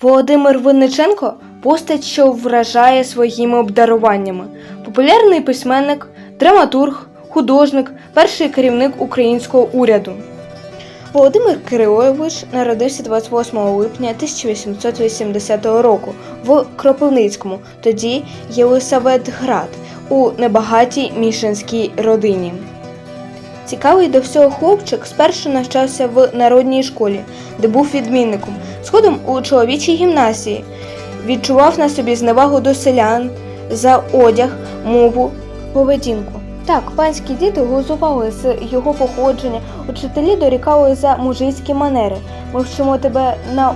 Володимир Винниченко постать, що вражає своїми обдаруваннями. Популярний письменник, драматург, художник, перший керівник українського уряду. Володимир Кирилович народився 28 липня 1880 року в Кропивницькому, тоді Єлисаветград, у небагатій мішинській родині. Цікавий до всього хлопчик спершу навчався в народній школі, де був відмінником, згодом у чоловічій гімназії. Відчував на собі зневагу до селян за одяг, мову, поведінку. Так, панські діти глузували з його походження, учителі дорікали за мужицькі манери. Ми вчимо тебе на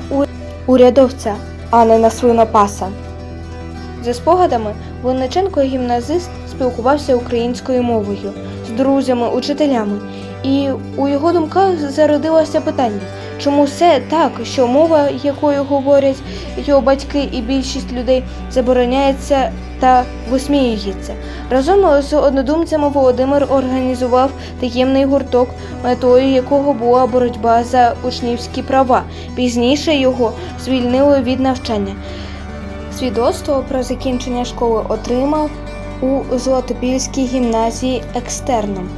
урядовця, а не на свинопаса. За спогадами, Винниченко гімназист спілкувався українською мовою з друзями, учителями, і у його думках зародилося питання, чому все так, що мова, якою говорять його батьки і більшість людей, забороняється та висміюється. Разом з однодумцями Володимир організував таємний гурток, метою якого була боротьба за учнівські права. Пізніше його звільнили від навчання. Свідоцтво про закінчення школи отримав у Золотопільській гімназії екстерном.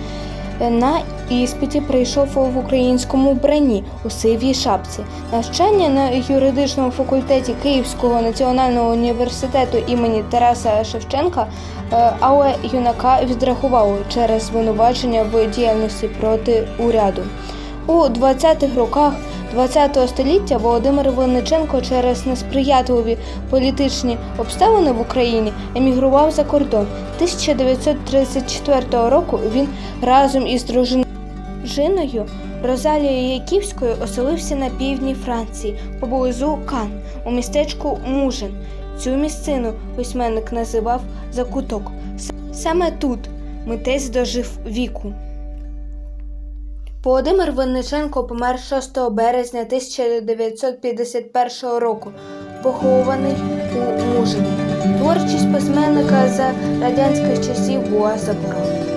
На іспиті прийшов в українському вбранні у сивій шапці. Навчання на юридичному факультеті Київського національного університету імені Тараса Шевченка, е, але юнака відрахували через звинувачення в діяльності проти уряду. У 20-х роках ХХ століття Володимир Винниченко через несприятливі політичні обставини в Україні емігрував за кордон. 1934 року він разом із дружиною Розалією Яківською оселився на півдні Франції поблизу Кан у містечку Мужин. Цю місцину письменник називав Закуток. Саме тут митець дожив віку. Володимир Винниченко помер 6 березня 1951 року, похований у Мужині. Творчість письменника за радянських часів була заборонена.